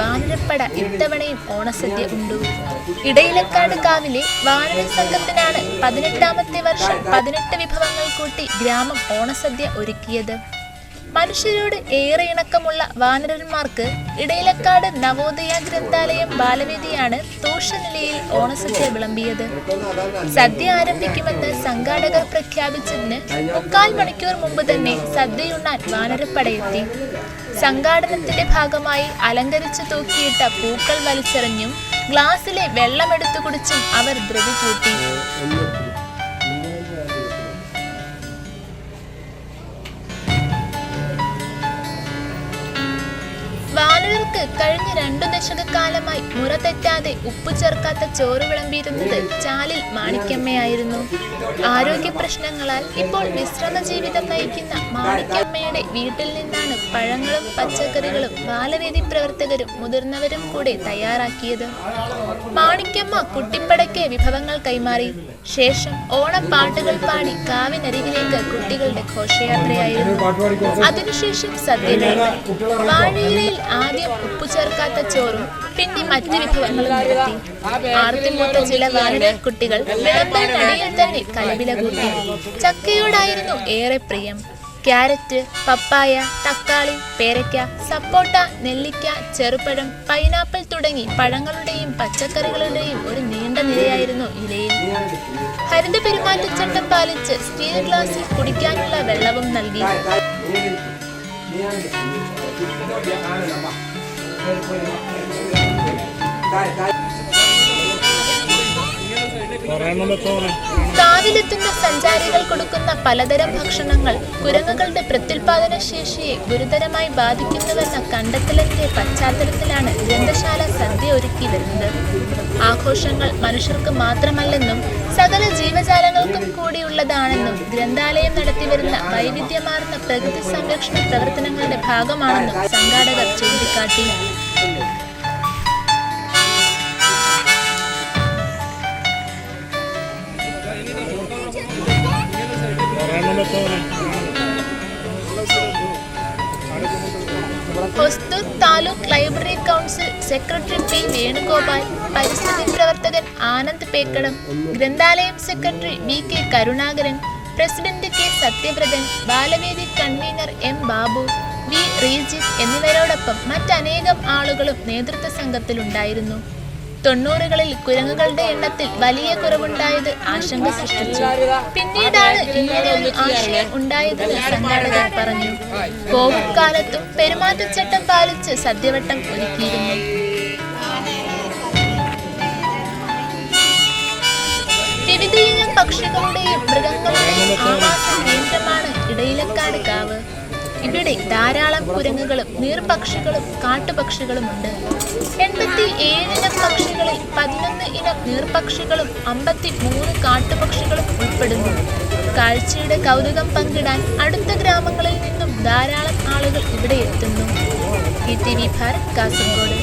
വാനരപ്പട ഇത്തവണയും ഓണസദ്യ ഉണ്ടു? ഇടയിലക്കാട് കാവിലെ വാനര സംഘത്തിനാണ് പതിനെട്ടാമത്തെ വർഷം പതിനെട്ട് വിഭവങ്ങൾ കൂട്ടി ഗ്രാമം ഓണസദ്യ ഒരുക്കിയത്. മനുഷ്യരോട് ഏറെ ഇണക്കമുള്ള വാനരന്മാർക്ക് ഇടയിലക്കാട് നവോദയ ഗ്രന്ഥാലയം ബാലവേദിയാണ് തൂഷനിലയിൽ ഓണസദ്യ വിളമ്പിയത്. സദ്യ ആരംഭിക്കുമെന്ന് സംഘാടകർ പ്രഖ്യാപിച്ചതിന് മുക്കാൽ മണിക്കൂർ മുമ്പ് തന്നെ സദ്യയുണ്ണാൻ വാനരപ്പടയെത്തി. സംഘാടനത്തിന്റെ ഭാഗമായി അലങ്കരിച്ചു തൂക്കിയിട്ട പൂക്കൾ വലിച്ചെറിഞ്ഞും ഗ്ലാസ്സിലെ വെള്ളമെടുത്തു കുടിച്ചും അവർ ധൃതി കൂട്ടി. വാനരർക്ക് കഴിഞ്ഞ രണ്ടു ദശകക്കാലമായി മുറ തെറ്റാതെ ഉപ്പു ചേർക്കാത്ത ചോറ് വിളമ്പിയിരുന്നത് ചാലിൽ മാണിക്കമ്മയായിരുന്നു. ആരോഗ്യ പ്രശ്നങ്ങളാൽ ഇപ്പോൾ വിശ്രമ ജീവിതം നയിക്കുന്ന മാണിക്കമ്മയുടെ വീട്ടിൽ നിന്നാണ് പഴങ്ങളും പച്ചക്കറികളും ബാലവേദി പ്രവർത്തകരും മുതിർന്നവരും കൂടെ തയ്യാറാക്കിയത്. മാണിക്കമ്മ കുട്ടിപ്പടയ്ക്ക് വിഭവങ്ങൾ കൈമാറി. ശേഷം ഓണപ്പാട്ടുകൾ പാടി കാവിനരികിലേക്ക് കുട്ടികളുടെ ഘോഷയാത്രയായിരുന്നു. അതിനുശേഷം സദ്യ വാഴയിലയിൽ ആദ്യം ഉപ്പു ചേർക്കാത്ത ചോറും പിന്നെ മറ്റ് വിഭവങ്ങളും നിരത്തി. ചില വാനര കുട്ടികൾ വിളമ്പലിനടിയിൽ തന്നെ കലവില കൂട്ടി. ചക്കയോടായിരുന്നു ഏറെ പ്രിയം. ക്യാരറ്റ് പപ്പായ തക്കാളി പേരയ്ക്ക സപ്പോട്ട നെല്ലിക്ക ചെറുപഴം പൈനാപ്പിൾ തുടങ്ങി പഴങ്ങളുടെയും പച്ചക്കറികളുടെയും ഒരു നീണ്ട നിരയായിരുന്നു ഇലയിൽ. ഹരിത പെരുമാറ്റച്ചട്ടം പാലിച്ച് സ്റ്റീൽ ഗ്ലാസിൽ കുടിക്കാനുള്ള വെള്ളവും നൽകി. കാവിലെത്തുന്ന സഞ്ചാരികൾ കൊടുക്കുന്ന പലതരം ഭക്ഷണങ്ങൾ കുരങ്ങുകളുടെ പ്രത്യുൽപാദന ശേഷിയെ ഗുരുതരമായി ബാധിക്കുന്നുവെന്ന കണ്ടെത്തലിന്റെ പശ്ചാത്തലത്തിലാണ് ഗ്രന്ഥശാല സദ്യ ഒരുക്കി വരുന്നത്. ആഘോഷങ്ങൾ മനുഷ്യർക്ക് മാത്രമല്ലെന്നും സകല ജീവജാലങ്ങൾക്കും കൂടിയുള്ളതാണെന്നും ഗ്രന്ഥാലയം നടത്തിവരുന്ന വൈവിധ്യമാർന്ന പ്രകൃതി സംരക്ഷണ പ്രവർത്തനങ്ങളുടെ ഭാഗമാണെന്നും സംഘാടകർ ചൂണ്ടിക്കാട്ടി. Hosdurg taluk library council secretary P Venugopal പരിസ്ഥിതി പ്രവർത്തകൻ Anand Pekkadam ഗ്രന്ഥാലയം secretary V K Karunakaran president K Satyavrathan Balavedi convener M Babu V Regis എന്നിവരോടൊപ്പം മറ്റനേകം ആളുകളും നേതൃത്വ സംഘത്തിലുണ്ടായിരുന്നു. തൊണ്ണൂറുകളിൽ കുരങ്ങുകളുടെ എണ്ണത്തിൽ വലിയ കുറവുണ്ടായത് ആശങ്ക സൃഷ്ടിച്ചു. പിന്നീടാണ് ഇങ്ങനെയൊരു ആശയം ഉണ്ടായതെന്ന് സംഘാടകർ പറഞ്ഞു. കോവിഡ് കാലത്തും പെരുമാറ്റച്ചട്ടം പാലിച്ച് സദ്യവട്ടം ഒരുക്കിയിരുന്നു. പക്ഷികളുടെയും മൃഗങ്ങളുടെയും ആവാസ കേന്ദ്രമാണ് ഇടയിലക്കാട് കാവ്. ഇവിടെ ധാരാളം കുരങ്ങുകളും നീർപക്ഷികളും കാട്ടുപക്ഷികളും ഉണ്ട്. എൺപത്തി ഏഴിനം പക്ഷികളിൽ പതിനൊന്ന് ഇനം നീർപക്ഷികളും അമ്പത്തി മൂന്ന് കാട്ടുപക്ഷികളും ഉൾപ്പെടുന്നു. കാഴ്ചയുടെ കൗതുകം പങ്കിടാൻ അടുത്ത ഗ്രാമങ്ങളിൽ നിന്നും ധാരാളം ആളുകൾ ഇവിടെ എത്തുന്നു. E T V Bharat Kasaragod.